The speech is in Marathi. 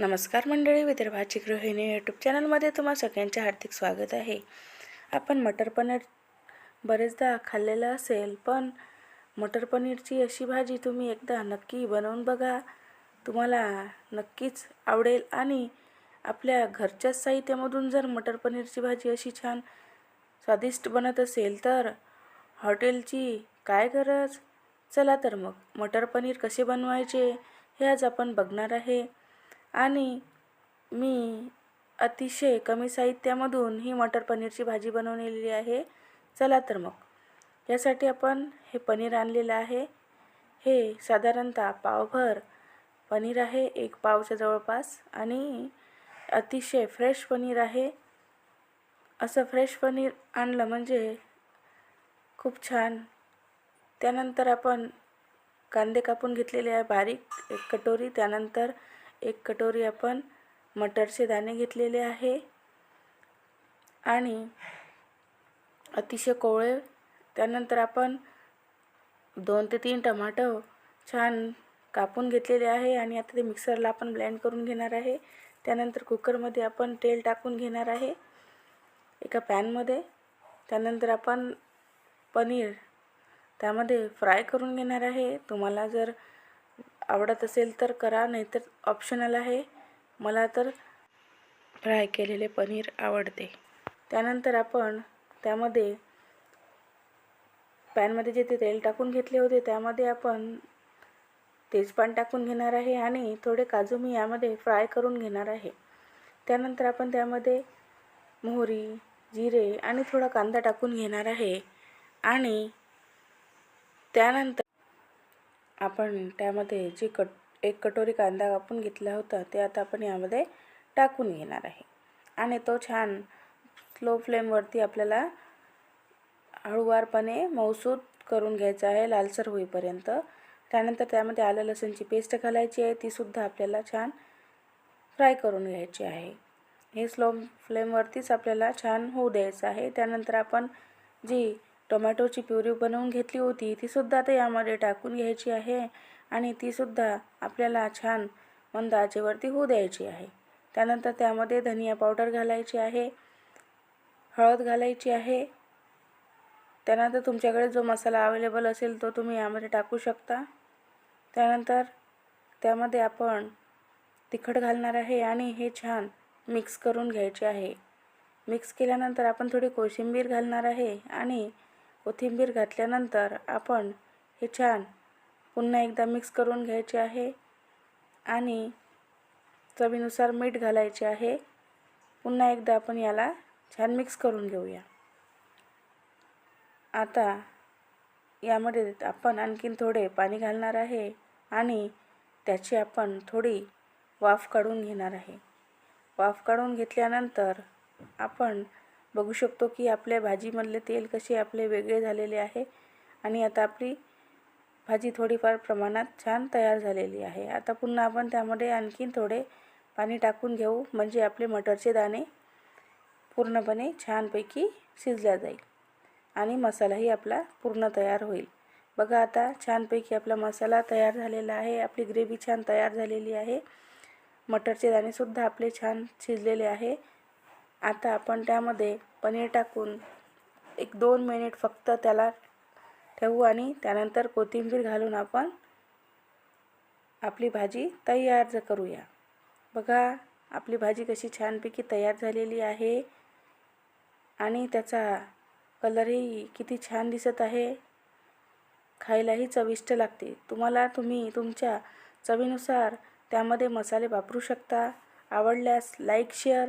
नमस्कार मंडळी विदर्भाची गृहिणी यूट्यूब चॅनलमध्ये तुम्हा सगळ्यांचे हार्दिक स्वागत आहे. आपण मटर पनीर बरेचदा खाल्लेलं असेल पण मटर पनीरची अशी भाजी तुम्ही एकदा नक्की बनवून बघा. तुम्हाला नक्कीच आवडेल आणि आपल्या घरच्याच साहित्यामधून जर मटर पनीरची भाजी अशी छान स्वादिष्ट बनत असेल तर हॉटेलची काय गरज? चला तर मग मटर पनीर कसे बनवायचे हे आज आपण बघणार आहे. आणि मी अतिशय कमी साहित्यामधून ही मटर पनीरची भाजी बनवलेली आहे. चला तर मग. यासाठी आपण हे पनीर आणलेलं आहे. हे साधारणतः पावभर पनीर आहे एक पावच्या जवळपास आणि अतिशय फ्रेश पनीर आहे. असं फ्रेश पनीर आणलं म्हणजे खूप छान. त्यानंतर आपण कांदे कापून घेतलेले आहे बारीक एक कटोरी. त्यानंतर एक कटोरी आपण मटरचे दाणे घेतलेले आहे. आणि अतिशय कोवळे त्यानंतर आपण दोन ते तीन टमाटो छान कापून घेतलेले आहे. आणि आता ते मिक्सरला आपण ब्लेंड करून घेणार आहे. त्यानंतर कुकरमध्ये आपण तेल टाकून घेणार आहे एका पॅनमध्ये. त्यानंतर आपण पनीर त्यामध्ये फ्राय करून घेणार आहे. तुम्हाला जर आवडत असेल तर करा नाहीतर ऑप्शनल आहे. मला तर फ्राय केलेले पनीर आवडते. त्यानंतर आपण त्यामध्ये पॅनमध्ये जे ते तेल टाकून घेतले होते त्यामध्ये आपण तेजपान टाकून घेणार आहे आणि थोडे काजू मी यामध्ये फ्राय करून घेणार आहे. त्यानंतर आपण त्यामध्ये मोहरी जिरे आणि थोडा कांदा टाकून घेणार आहे. आणि त्यानंतर आपण त्यामध्ये जी कट एक कटोरी कांदा कापून घेतला होता ते आता आपण यामध्ये टाकून घेणार आहे. आणि तो छान स्लो फ्लेमवरती आपल्याला हळूवारपणे मौसूद करून घ्यायचा आहे लालसर होईपर्यंत. त्यानंतर त्यामध्ये आलं लसूणची पेस्ट घालायची आहे तीसुद्धा आपल्याला छान फ्राय करून घ्यायची आहे. हे स्लो फ्लेमवरतीच आपल्याला छान होऊ द्यायचं आहे. त्यानंतर आपण जी टोमॅटोची प्युरी बनवून घेतली होती. तीसुद्धा आता यामध्ये टाकून घ्यायची आहे आणि तीसुद्धा आपल्याला छान मंद आचेवरती होऊ द्यायची आहे. त्यानंतर त्यामध्ये धनिया पावडर घालायची आहे हळद घालायची आहे. त्यानंतर तुमच्याकडे जो मसाला अवेलेबल असेल तो तुम्ही यामध्ये टाकू शकता. त्यानंतर त्यामध्ये आपण तिखट घालणार आहे आणि हे छान मिक्स करून घ्यायचे आहे. मिक्स केल्यानंतर आपण थोडी कोशिंबीर घालणार आहे आणि कोथिंबीर घातल्यानंतर आपण हे छान पुन्हा एकदा मिक्स करून घ्यायचे आहे आणि चवीनुसार मीठ घालायचे आहे. पुन्हा एकदा आपण याला छान मिक्स करून घेऊया. आता यामध्ये आपण आणखीन थोडे पाणी घालणार आहे आणि त्याची आपण थोडी वाफ काढून घेणार आहे. वाफ काढून घेतल्यानंतर आपण बघू शकतो की आपल्या भाजीमधले तेल कसे आपले वेगळे झालेले आहे. आणि आता आपली भाजी थोडीफार प्रमाणात छान तयार झालेली आहे. आता पुन्हा आपण त्यामध्ये आणखीन थोडे पाणी टाकून घेऊ. म्हणजे आपले मटरचे दाणे पूर्णपणे छानपैकी शिजल्या जाईल. आणि मसालाही आपला पूर्ण तयार होईल. बघा आता छानपैकी आपला मसाला तयार झालेला आहे. आपली ग्रेव्ही छान तयार झालेली आहे. मटरचे दाणेसुद्धा आपले छान शिजलेले आहे. आता आपण त्यामध्ये पनीर टाकून एक दोन मिनिट फक्त त्याला ठेवू आणि त्यानंतर कोथिंबीर घालून आपण आपली भाजी तयार करूया. बघा आपली भाजी कशी छानपैकी तयार झालेली आहे. आणि त्याचा कलरही किती छान दिसत आहे. खायलाही चविष्ट लागते. तुम्हाला तुम्ही तुमच्या चवीनुसार त्यामध्ये मसाले वापरू शकता. आवडल्यास लाईक शेअर